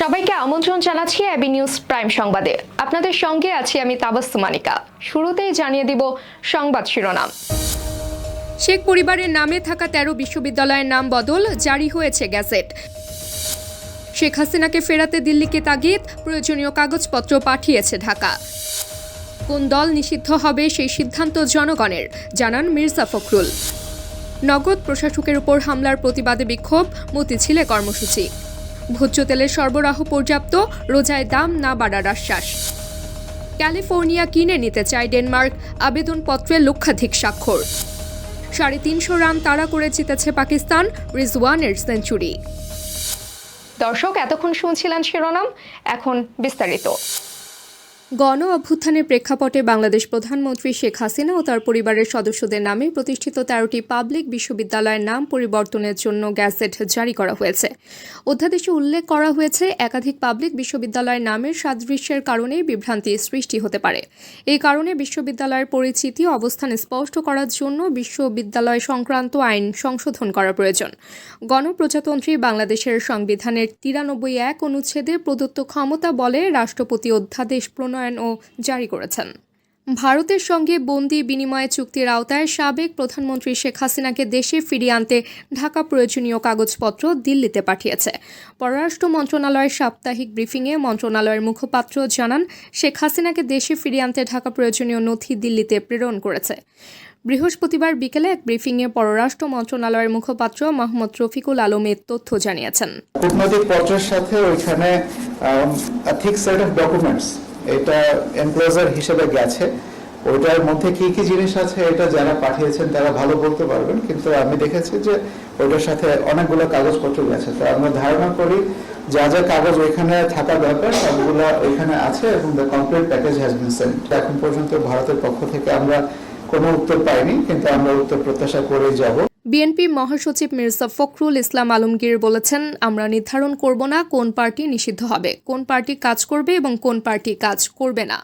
সবাইকে আমন্ত্রণ জানাচ্ছি এবি নিউজ প্রাইম সংবাদে। আপনাদের সঙ্গে আছি আমি তাবাস্তু মানিকা। শুরুতেই জানিয়ে দিব সংবাদ শিরোনাম। শেখ পরিবারের নামে থাকা তেরো বিশ্ববিদ্যালয়ের নাম বদল, জারি হয়েছে গ্যাজেট। শেখ হাসিনাকে ফেরাতে দিল্লিকে তাগিদ, প্রয়োজনীয় কাগজপত্র পাঠিয়েছে ঢাকা। কোন দল নিষিদ্ধ হবে সেই সিদ্ধান্ত জনগণের, জানান মির্জা ফখরুল। নগদ প্রশাসকের উপর হামলার প্রতিবাদে বিক্ষোভ, মতিঝিলে কর্মসূচি। ভোজ্য তেলের সরবরাহ পর্যাপ্ত, রোজায় দাম না বাড়ার আশ্বাস। ক্যালিফোর্নিয়া কিনে নিতে চায় ডেনমার্ক আবেদনপত্রে লক্ষাধিক স্বাক্ষর। সাড়ে তিনশো রান তাড়া করে জিতেছে পাকিস্তান, রিজওয়ানের সেঞ্চুরি। দর্শক, এতক্ষণ শুনছিলেন শিরোনাম, এখন বিস্তারিত। গণ অভ্যুত্থানের প্রেক্ষাপটে বাংলাদেশ প্রধানমন্ত্রী শেখ হাসিনা ও তার পরিবারের সদস্যদের নামে প্রতিষ্ঠিত তেরোটি পাবলিক বিশ্ববিদ্যালয়ের নাম পরিবর্তনের জন্য গ্যাজেট জারি করা হয়েছে। অধ্যাদেশে উল্লেখ করা হয়েছে, একাধিক পাবলিক বিশ্ববিদ্যালয়ের নামের সাদৃশ্যের কারণে বিভ্রান্তি সৃষ্টি হতে পারে। এই কারণে বিশ্ববিদ্যালয়ের পরিচিতি অবস্থান স্পষ্ট করার জন্য বিশ্ববিদ্যালয় সংক্রান্ত আইন সংশোধন করা প্রয়োজন। গণপ্রজাতন্ত্রী বাংলাদেশের সংবিধানের তিরানব্বই এক অনুচ্ছেদে প্রদত্ত ক্ষমতা বলে রাষ্ট্রপতি অধ্যাদেশ প্রণয়ন ও জারি করেছেন। ভারতের সঙ্গে বন্দি বিনিময় চুক্তির আওতায় সাবেক প্রধানমন্ত্রী শেখ হাসিনাকে দেশে ফিরিয়ে আনতে ঢাকা প্রয়োজনীয় কাগজপত্র দিল্লিতে পাঠিয়েছে। পররাষ্ট্র মন্ত্রণালয়ের সাপ্তাহিক ব্রিফিংয়ে মন্ত্রণালয়ের মুখপাত্র জানান, শেখ হাসিনাকে দেশে ফিরিয়ে আনতে ঢাকা প্রয়োজনীয় নথি দিল্লিতে প্রেরণ করেছে। বৃহস্পতিবার বিকেলে এক ব্রিফিংয়ে পররাষ্ট্র মন্ত্রণালয়ের মুখপাত্র মোহাম্মদ রফিকুল আলম এ তথ্য জানিয়েছেন। কূটনৈতিক পত্রের সাথে ওইখানে সেট অফ ডকুমেন্টস এটা এনক্লোজার হিসেবে গেছে। ওইটার মধ্যে কি কি জিনিস আছে এটা যারা পাঠিয়েছেন তারা ভালো বলতে পারবেন, কিন্তু আমি দেখেছি যে ওইটার সাথে অনেকগুলো কাগজপত্র গেছে। তো আমরা ধারণা করি যা যা কাগজ ওইখানে থাকা দরকার, সবগুলো ওইখানে আছে এবং the complete package has been sent এখন পর্যন্ত ভারতের পক্ষ থেকে আমরা কোনো উত্তর পাইনি, কিন্তু আমরা উত্তর প্রত্যাশা করেই যাব। বিএনপি মহাসচিব মির্জা ফখরুল ইসলাম আলমগীর বলেছেন, আমরা নির্ধারণ করব না কোন পার্টি নিষিদ্ধ হবে, কোন পার্টি কাজ করবে এবং কোন পার্টি কাজ করবে না।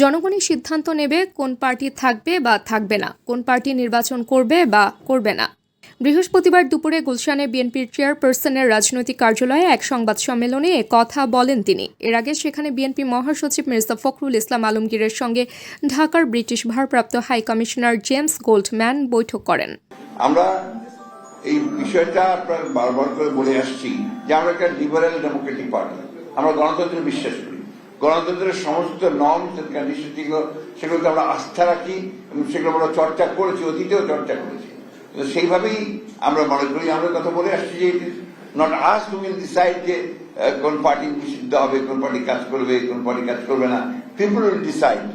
জনগণই সিদ্ধান্ত নেবে কোন পার্টি থাকবে বা থাকবে না, কোন পার্টি নির্বাচন করবে বা করবে না। বৃহস্পতিবার দুপুরে গুলশানে বিএনপির চেয়ারপারসনের রাজনৈতিক কার্যালয়ে এক সংবাদ সম্মেলনে কথা বলেন তিনি। এর আগে সেখানে বিএনপি মহাসচিব মির্জা ফখরুল ইসলাম আলমগীরের সঙ্গে ঢাকার ব্রিটিশ ভারপ্রাপ্ত হাই কমিশনার জেমস গোল্ডম্যান বৈঠক করেন। আমরা এই বিষয়টা আপনার বারবার করে বলে আসছি যে আমরা একটা লিবারেল ডেমোক্রেটিক পার্টি আমরা গণতন্ত্রে বিশ্বাস করি। গণতন্ত্রের সমস্ত নর্মস এন্ড কন্ডিশন যেগুলো সেগুলোতে আমরা আস্থা রাখি এবং সেগুলো আমরা চর্চা করেছি, অতীতেও চর্চা করেছি। তো সেইভাবেই আমরা মনে করি, আমরা কথা বলে আসছি যে not us to will decide যে কোন পার্টি নিষিদ্ধ হবে, কোন পার্টি কাজ করবে, কোন পার্টি কাজ করবে না। পিপুল উইল ডিসাইড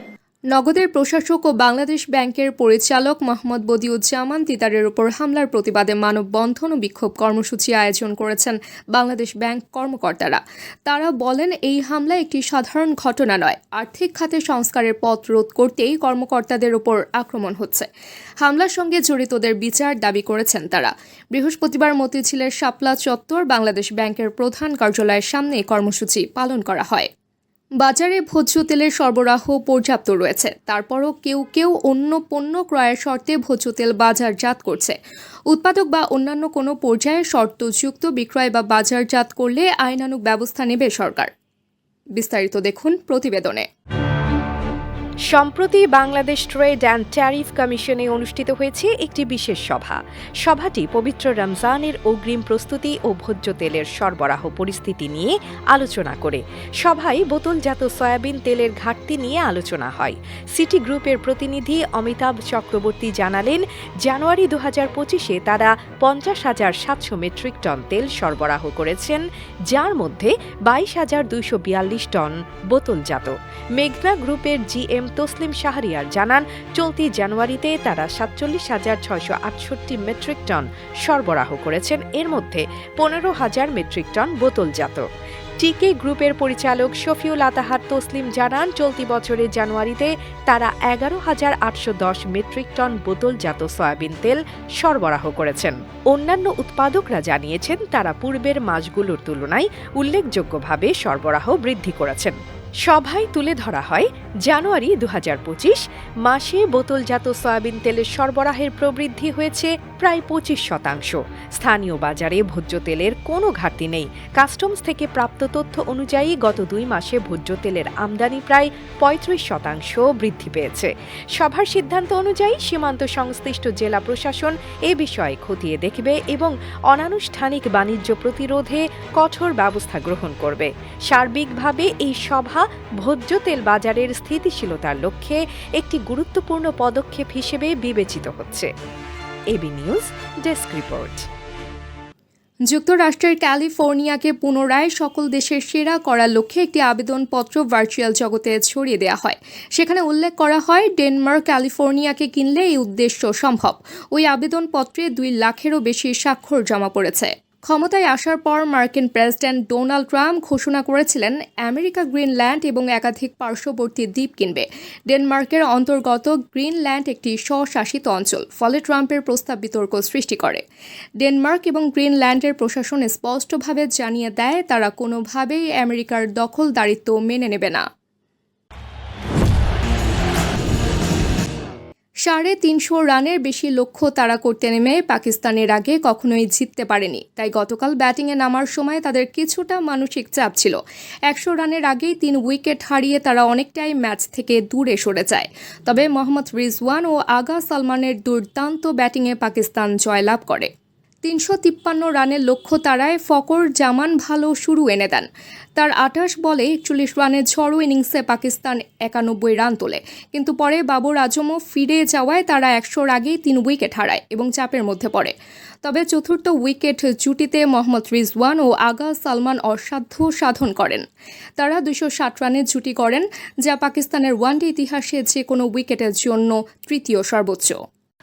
নগদের প্রশাসক ও বাংলাদেশ ব্যাংকের পরিচালক মোহাম্মদ বদিউজ্জামান তিতারের উপর হামলার প্রতিবাদে মানববন্ধন ও বিক্ষোভ কর্মসূচি আয়োজন করেছেন বাংলাদেশ ব্যাংক কর্মকর্তারা। তারা বলেন, এই হামলা একটি সাধারণ ঘটনা নয়, আর্থিক খাতে সংস্কারের পথ রোধ করতেই কর্মকর্তাদের উপর আক্রমণ হচ্ছে। হামলার সঙ্গে জড়িতদের বিচার দাবি করেছেন তারা। বৃহস্পতিবার মতিঝিলের শাপলা চত্বর বাংলাদেশ ব্যাংকের প্রধান কার্যালয়ের সামনে কর্মসূচি পালন করা হয়। বাজারে ভোজ্য তেলের সরবরাহ পর্যাপ্ত রয়েছে। তারপরও কেউ কেউ অন্য পণ্য ক্রয়ের শর্তে ভোজ্য তেল বাজারজাত করছে। উৎপাদক বা অন্যান্য কোনো পর্যায়ে শর্তযুক্ত বিক্রয় বা বাজারজাত করলে আইনানুক ব্যবস্থা নেবে সরকার। বিস্তারিত দেখুন প্রতিবেদনে। সম্প্রতি বাংলাদেশ ট্রেড অ্যান্ড ট্যারিফ কমিশনে অনুষ্ঠিত হয়েছে একটি বিশেষ সভা। সভাটি পবিত্র রমজানের অগ্রিম প্রস্তুতি ও ভোজ্য তেলের সরবরাহ পরিস্থিতি নিয়ে আলোচনা করে। সভায় বোতলজাত সয়াবিন তেলের ঘাটতি নিয়ে আলোচনা হয়। সিটি গ্রুপের প্রতিনিধি অমিতাভ চক্রবর্তী জানালেন, জানুয়ারি দু হাজার পঁচিশে তারা পঞ্চাশ হাজার সাতশো মেট্রিক টন তেল সরবরাহ করেছেন, যার মধ্যে বাইশ হাজার দুইশো বিয়াল্লিশ টন বোতলজাত। মেঘনা গ্রুপের জিএম তসলিম শাহরিয়ার জানান, চলতি জানুয়ারিতে তারা সাতচল্লিশ হাজার ছয়শো আটষট্টি মেট্রিক টন সরবরাহ করেছেন। এর মধ্যে পনেরো হাজার মেট্রিক টন বোতলজাত। টিকে গ্রুপের পরিচালক শফিউল আতাহার তসলিম জানান, চলতি বছরের জানুয়ারিতে তারা এগারো হাজার আটশো দশ মেট্রিক টন বোতলজাত সয়াবিন তেল সরবরাহ করেছেন। অন্যান্য উৎপাদকরা জানিয়েছেন, তারা পূর্বের মাসগুলোর তুলনায় উল্লেখযোগ্যভাবে সরবরাহ বৃদ্ধি করেছেন। সভায় তুলে ধরা হয় জানুয়ারি দু হাজার পঁচিশ, মাসে বোতলজাত সয়াবিন তেলের সরবরাহের প্রবৃদ্ধি হয়েছে প্রায় পঁচিশ শতাংশ। স্থানীয় বাজারে ভোজ্য তেলের কোনো ঘাটতি নেই। কাস্টমস থেকে প্রাপ্ত তথ্য অনুযায়ী গত দুই মাসে ভোজ্য তেলের আমদানি প্রায় পঁয়ত্রিশ শতাংশ বৃদ্ধি পেয়েছে। সভার সিদ্ধান্ত অনুযায়ী সীমান্ত সংশ্লিষ্ট জেলা প্রশাসন এ বিষয়ে খতিয়ে দেখবে এবং অনানুষ্ঠানিক বাণিজ্য প্রতিরোধে কঠোর ব্যবস্থা গ্রহণ করবে। সার্বিকভাবে এই সভা ভোজ্য তেল বাজারের স্থিতিশীলতার লক্ষ্যে একটি গুরুত্বপূর্ণ পদক্ষেপ হিসেবে বিবেচিত হচ্ছে। AB news, desk report. যুক্তরাষ্ট্রের ক্যালিফোর্নিয়াকে পুনরায় সকল দেশের সেরা করার লক্ষ্যে একটি আবেদনপত্র ভার্চুয়াল জগতে ছড়িয়ে দেওয়া হয়। সেখানে উল্লেখ করা হয়, ডেনমার্ক, ক্যালিফোর্নিয়াকে কিনলে এই উদ্দেশ্য সম্ভব। ওই আবেদনপত্রে দুই লাখেরও বেশি স্বাক্ষর জমা পড়েছে। ক্ষমতায় আসার পর মার্কিন প্রেসিডেন্ট ডোনাল্ড ট্রাম্প ঘোষণা করেছিলেন, আমেরিকা গ্রিনল্যান্ড এবং একাধিক পার্শ্ববর্তী দ্বীপ কিনবে। ডেনমার্কের অন্তর্গত গ্রিনল্যান্ড একটি স্বশাসিত অঞ্চল, ফলে ট্রাম্পের প্রস্তাব বিতর্ক সৃষ্টি করে। ডেনমার্ক এবং গ্রিনল্যান্ডের প্রশাসন স্পষ্টভাবে জানিয়ে দেয়, তারা কোনোভাবেই আমেরিকার দখলদারিত্ব মেনে নেবে না। সাড়ে তিনশো রানের বেশি লক্ষ্য তারা করতে নেমে পাকিস্তানের আগে কখনোই জিততে পারেনি। তাই গতকাল ব্যাটিংয়ে নামার সময় তাদের কিছুটা মানসিক চাপ ছিল। একশো রানের আগেই তিন উইকেট হারিয়ে তারা অনেকটাই ম্যাচ থেকে দূরে সরে যায়। তবে মোহাম্মদ রিজওয়ান ও আগা সালমানের দুর্দান্ত ব্যাটিংয়ে পাকিস্তান জয়লাভ করে। তিনশো তিপ্পান্ন রানের লক্ষ্য তারায় ফকর জামান ভালো শুরু এনে দেন। তার আঠাশ বলে একচল্লিশ রানের ঝড়ো ইনিংসে পাকিস্তান একানব্বই রান তোলে। কিন্তু পরে বাবর আজমও ফিরে যাওয়ায় তারা একশোর আগেই তিন উইকেট হারায় এবং চাপের মধ্যে পড়ে। তবে চতুর্থ উইকেট জুটিতে মোহাম্মদ রিজওয়ান ও আগা সালমান অসাধ্য সাধন করেন। তারা দুশো ষাট রানের জুটি করেন, যা পাকিস্তানের ওয়ানডে ইতিহাসে যে কোনো উইকেটের জন্য তৃতীয় সর্বোচ্চ।